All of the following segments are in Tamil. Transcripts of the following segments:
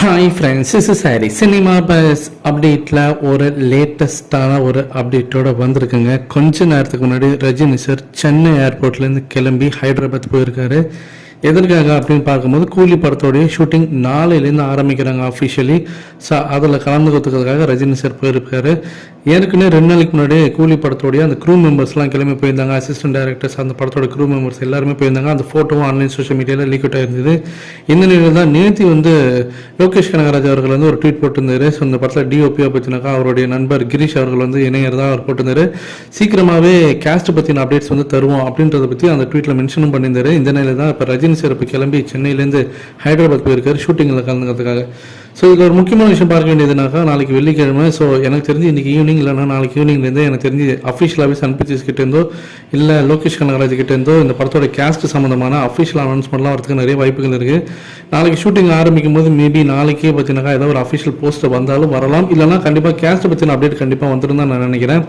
Hi friends is sorry cinema buzz அப்டேட்டில் ஒரு லேட்டஸ்ட்டான ஒரு அப்டேட்டோட வந்திருக்குங்க. கொஞ்ச நேரத்துக்கு முன்னாடி ரஜினி சார் சென்னை ஏர்போர்ட்லேருந்து கிளம்பி ஹைதராபாத் போயிருக்காரு. எதற்காக அப்படின்னு பார்க்கும்போது கூலி படத்தோடைய ஷூட்டிங் நாளையிலேருந்து ஆரம்பிக்கிறாங்க அஃபிஷியலி ஸோ அதில் கலந்துக்கிறதுக்காக ரஜினி சார் போயிருக்காரு. ஏற்கனவே ரெண்டு நாளைக்கு முன்னாடி கூலி படத்தோடைய அந்த க்ரூ மெம்பர்ஸ்லாம் கிளம்பி போயிருந்தாங்க. அசிஸ்டன்ட் டைரக்டர்ஸ் அந்த படத்தோட க்ரூ மெம்பர்ஸ் எல்லாருமே போயிருந்தாங்க. அந்த ஃபோட்டோவும் ஆன்லைன் சோஷியல் மீடியாவில் லீக் அவுட் ஆயிருந்தது. இந்த நிலையில் தான் நேத்தி வந்து லோகேஷ் கனகராஜ் அவர்கள் வந்து ஒரு ட்வீட் போட்டிருந்தாரு. ஸோ இந்த படத்தில் டிஓபியாக பற்றினாக்கா அவருடைய நண்பர் கிரீஷ் அவர்கள் வந்து இணையறதா அவர் போட்டிருந்தாரு. சீக்கிரமாகவே கேஸ்ட் பற்றின அப்டேட்ஸ் வந்து தருவோம் அப்படின்றத பற்றி அந்த ட்வீட்டில் மென்ஷனும் பண்ணியிருந்தாரு. இந்த நிலையில் தான் இப்போ ரஜினி சார் சிறப்பு கிளம்பி சென்னையிலேருந்து ஹைதராபாத் போயிருக்காரு ஷூட்டிங்கில் கலந்துக்கிறதுக்காக. ஸோ இதில் ஒரு முக்கியமான விஷயம் பார்க்க வேண்டியதுனாக்கா நாளைக்கு வெள்ளிக்கிழமை ஸோ எனக்கு தெரிஞ்சு இன்னைக்கு ஈவினிங் இல்லைனா நாளைக்கு ஈவினிங்லேருந்து எனக்கு தெரிஞ்சு அஃபிஷியல் ஆஃபீஸ் பிக்சர்ஸ் கிட்டேருந்தோ இல்லை லோகேஷ் கனகராஜ் கிட்டேருந்தோ இந்த படத்தோட கேஸ்ட் சம்மந்தமான அஃபிஷியல் அனௌன்ஸ்மெண்ட்லாம் வரதுக்கு நிறைய வாய்ப்புகள் இருக்குது நாளைக்கு ஷூட்டிங் ஆரம்பிக்கும் போது மேபி நாளைக்கே பார்த்தீங்கன்னாக்கா ஏதோ ஒரு அஃபிஷியல் போஸ்ட்டர் வந்தாலும் வரலாம். இல்லைனா கண்டிப்பாக கேஸ்ட்டை பற்றின அப்டேட் கண்டிப்பாக வந்துடும் தான் நான் நினைக்கிறேன்.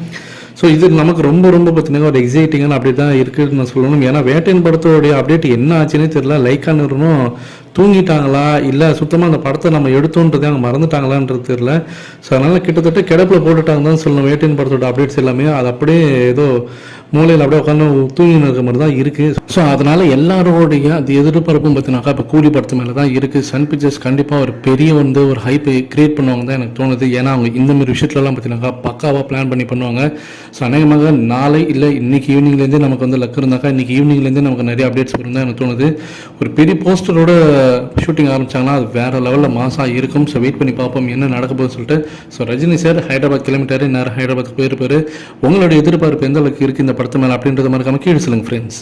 ஸோ இது நமக்கு ரொம்ப ரொம்ப பார்த்தீங்கன்னா ஒரு எக்ஸைட்டிங்கான அப்டேட் தான் இருக்குதுன்னு நான் சொல்லணும். ஏன்னா வேட்டையின் படத்தோடைய அப்டேட் என்ன ஆச்சுன்னே தெரியல. லைக்கா நிறுவனம் தூங்கிட்டாங்களா? இல்லை சுத்தமாக அந்த படத்தை நம்ம எடுத்தோன்றதே அவங்க மறந்துட்டாங்களான்றது தெரியல. ஸோ அதனால் கிட்டத்தட்ட கிடப்பில் போட்டுட்டாங்க தான் சொல்லணும். வேட்டையன் படத்தோட அப்டேட்ஸ் எல்லாமே. அது அப்படியே ஏதோ மூலையில் அப்படியே உட்காந்து தூங்கின்னு இருக்க மாதிரி தான் இருக்குது ஸோ அதனால் எல்லாரோடைய அது எதிர்பார்ப்பும் பார்த்தினாக்கா இப்போ கூலி படத்து மேலே தான் இருக்குது சன் பிக்சர்ஸ் கண்டிப்பாக ஒரு பெரிய வந்து ஒரு ஹைப்பை கிரியேட் பண்ணுவாங்க தான் எனக்கு தோணுது. ஏன்னா அவங்க இந்த மாதிரி விஷயத்துலலாம் பார்த்தீங்கன்னாக்கா பக்காவாக பிளான் பண்ணி பண்ணுவாங்க. ஸோ அநேகமாக நாளை இல்லை இன்னைக்கு ஈவினிங்லேருந்தே நமக்கு வந்து லக் இருந்தாக்கா இன்றைக்கி ஈவினிங்லேருந்தே நமக்கு நிறைய அப்டேட்ஸ் வரும் தான் எனக்கு தோணுது. ஒரு பெரிய போஸ்டரோட ஷூட்டிங் ஆரம்பிச்சாங்கன்னா அது வேற லெவலில் மாசாக இருக்கும். ஸோ வெயிட் பண்ணி பார்ப்போம் என்ன நடக்க போகுதுன்னு சொல்லிட்டு. ஸோ ரஜினி சார் ஹைதராபாத் கிளம்பிட்டாரு. நேரம் ஹைதராபாத் போயிருப்பார். உங்களுடைய எதிர்பார்ப்பு எந்த அளவுக்கு இருக்குது இந்த படத்து மேலே அப்படின்றது மறக்காமல் கீழே சொல்லுங்க ஃப்ரெண்ட்ஸ்